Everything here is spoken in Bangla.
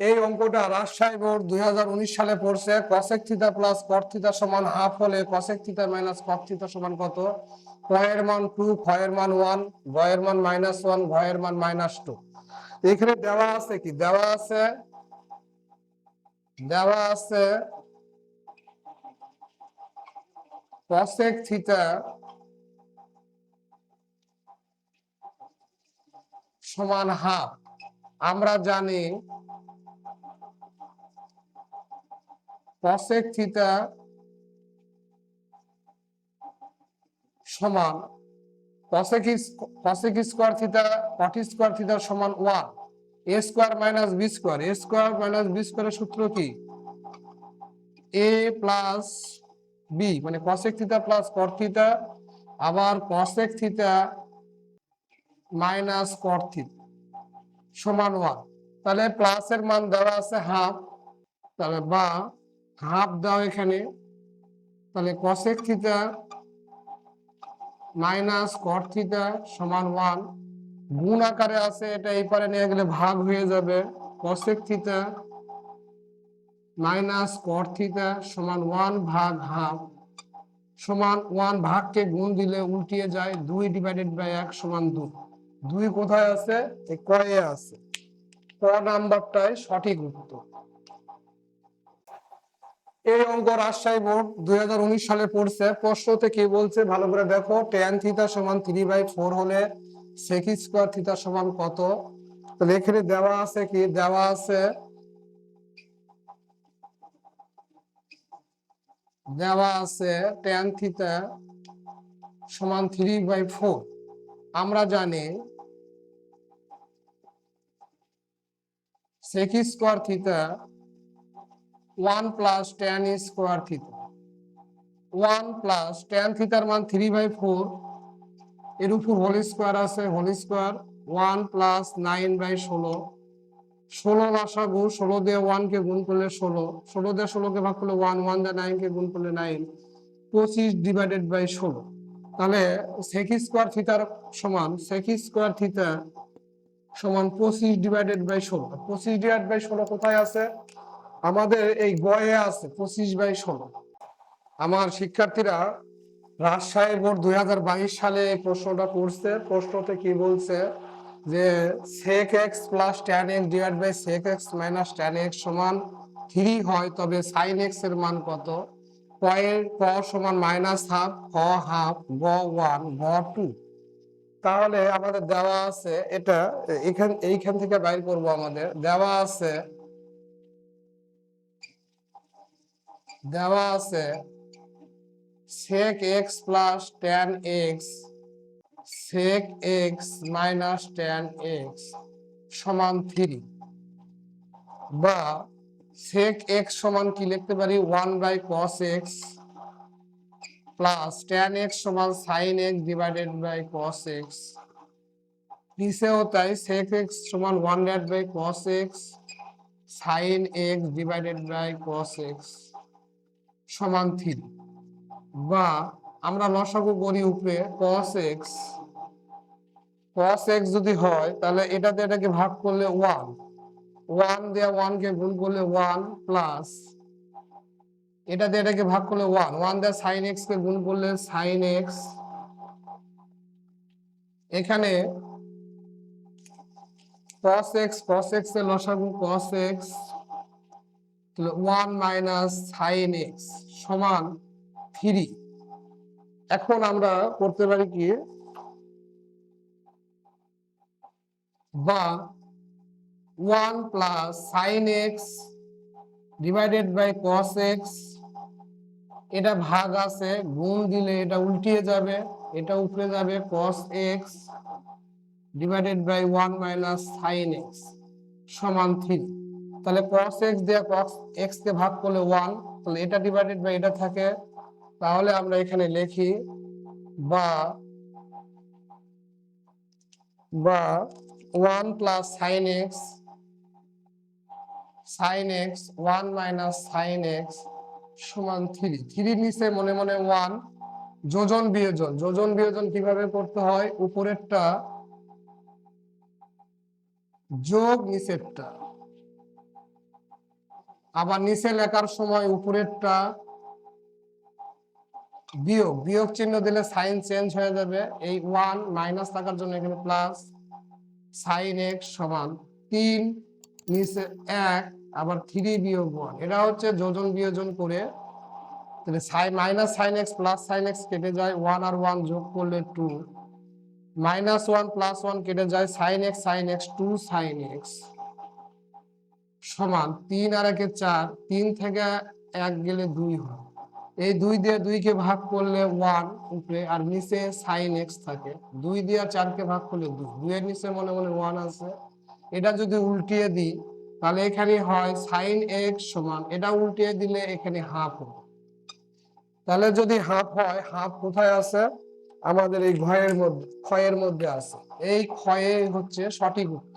এই অঙ্কটা রাজশাহী বোর্ড দুই হাজার উনিশ সালে পড়ছে। কসেক থিতা প্লাস কট থিতা সমান হাফ হলে কসেক থিতা মাইনাস কট থিতা সমান কত? কয়ের মান টু ক্ষয়ের মান ওয়ান গয়ের মান মাইনাস ওয়ান ঘয়ের মান মাইনাস টু এখানে দেওয়া আছে কি? দেওয়া আছে দেওয়া আছে কসেক থিতা সমান হাফ আমরা জানি কসেক থিতা সমান স্কোয়ার স্কোয়ার সমান A square minus B square square minus B স্কোয়ারের সূত্র কি? এ প্লাস বি মানে প্লাস আবার কসেক মাইনাস কট সমান ওয়ান। তাহলে প্লাসের মান দেওয়া আছে হাফ তাহলে বা হাফ দাও এখানে। তাহলে কসেক থিতা মাইনাস কট থিতা সমান ওয়ান। গুণ আকারে আছে, এটা এই পারে নিয়ে গেলে ভাগ হয়ে যাবে। কসেক থিতা মাইনাস কট থিতা সমান ওয়ান ভাগ হাফ সমান ওয়ান ভাগকে গুণ দিলে উল্টিয়ে যায় দুই ডিভাইডেড বাই এক সমান দুই। দুই কোথায় আছে? কয়ে আছে। ক নাম্বারটাই সঠিক উত্তর। এই অঙ্ক রাজশাহী বোর্ড দুই হাজার উনিশ সালে পড়ছে। প্রশ্নতে কি বলছে? ভালো করে দেখো। টেন থিতা সমান থ্রি বাই ফোর হলে সেক স্কোয়ার থিতা সমান কত? তাহলে এখানে দেওয়া আছে কি? দেওয়া আছে দেওয়া আছে টেন থিতা সমান থ্রি বাই ফোর আমরা জানি sec square theta one plus tan square theta one plus tan থিতার মান থ্রি বাই ফোর এর উপর হোল স্কোয়ার আছে whole square one plus nine by ষোলো। ষোলো লসাগু ষোলো দিয়ে ওয়ানকে গুণ করলে ষোলো। ষোলো দিয়ে ষোলোকে ভাগ করলে ওয়ান ওয়ান দিয়ে নাইনকে গুণ করলে নাইন পঁচিশ ডিভাইডেড বাই ষোলো। তাহলে সেক স্কোয়ার থিতার সমান সেক স্কোয়ার থিতা সমান পঁচিশ ডিভাইডেড বাই ষোলো। পঁচিশ ডিভাইড বাই ষোলো কোথায় আছে? আমাদের এই গয়ে আছে পঁচিশ বাই ষোলো। আমার শিক্ষার্থীরা রাজশাহী বোর্ড দুই হাজার বাইশ সালে এই প্রশ্নটা করছে। প্রশ্নতে কি বলছে? যে sec x plus tan x divide by sec x minus tan x সমান থ্রি হয়, তবে সাইন এক্সের মান কত? কয়ের ক সমান মাইনাস হাফ ক হাফ গ ওয়ান গ টু তাহলে আমাদের দেওয়া আছে এটা, এখান, এইখান থেকে বাইর করব আমাদের। দেওয়া আছে দেওয়া আছে সমান বা সমান কি লিখতে পারি? One by cos x plus tan x সমান sin x divided by cos x. নিচেও তাই sec x সমান one divide by cos x, sin x divided by cos x সমান থ্রি বা আমরা লসাগু করি উপরে কস এক্স কস এক্স যদি হয়, তাহলে এটাতে এটাকে ভাগ করলে ওয়ান ওয়ান দিয়ে ওয়ান কে গুণ করলে ওয়ান প্লাস এটা দিয়ে এটাকে ভাগ করলে ওয়ান ওয়ান দিয়ে সাইন এক্স কে গুণ করলে সাইন এক্স এখানে cos x cos x এর লসাগু cos x one minus sine x সমান থ্রি এখন আমরা করতে পারি কি? বা one plus sine x divided by cos x এটা ভাগ আছে, গুণ দিলে এটা উল্টিয়ে যাবে, এটা উপরে যাবে cos x divided by one minus sine x সমান থ্রি তাহলে cos x দিয়ে cos x কে ভাগ করলে 1 তাহলে এটা ডিভাইডেড বাই এটা থাকে। তাহলে আমরা এখানে লিখি বা বা 1 plus sin x sin x 1 minus sin x সমান 3 3 নিচে মনে মনে ওয়ান যোজন বিয়োজন। যোজন বিয়োজন কীভাবে করতে হয়? উপরেরটা যোগ নিচেরটা। আবার নিচে লেখার সময় উপরেরটা বিয়োগ। বিয়োগ চিহ্ন দিলে সাইন চেঞ্জ হয়ে যাবে। এই ওয়ান মাইনাস থাকার জন্য এখানে প্লাস সাইন এক্স সমান তিন, নিচে এক আবার থ্রি বিয়োগ ওয়ান এটা হচ্ছে যোজন বিয়োজন করে তাহলে সাই minus sine x plus sine x কেটে যায় ওয়ান আর ওয়ান যোগ করলে two minus one plus one কেটে যায় sine x sine x two sine x সমান তিন আর একে চার, তিন থেকে এক গেলে দুই হয়। এই দুই দিয়ে দুইকে ভাগ করলে ওয়ান উপরে আর নিচে সাইন এক্স থাকে। দুই দিয়ে চারকে ভাগ করলে দুই। দুইয়ের নিচে মনে মনে ওয়ান আছে। এটা যদি উল্টিয়ে দিই তাহলে এখানে হয় সাইন এক্স সমান, এটা উল্টিয়ে দিলে এখানে হাফ হবে। তাহলে যদি হাফ হয় হাফ কোথায় আছে? আমাদের এই ঘয়ের মধ্যে, ক্ষয়ের মধ্যে আছে। এই ক্ষয়ে হচ্ছে সঠিক উত্তর।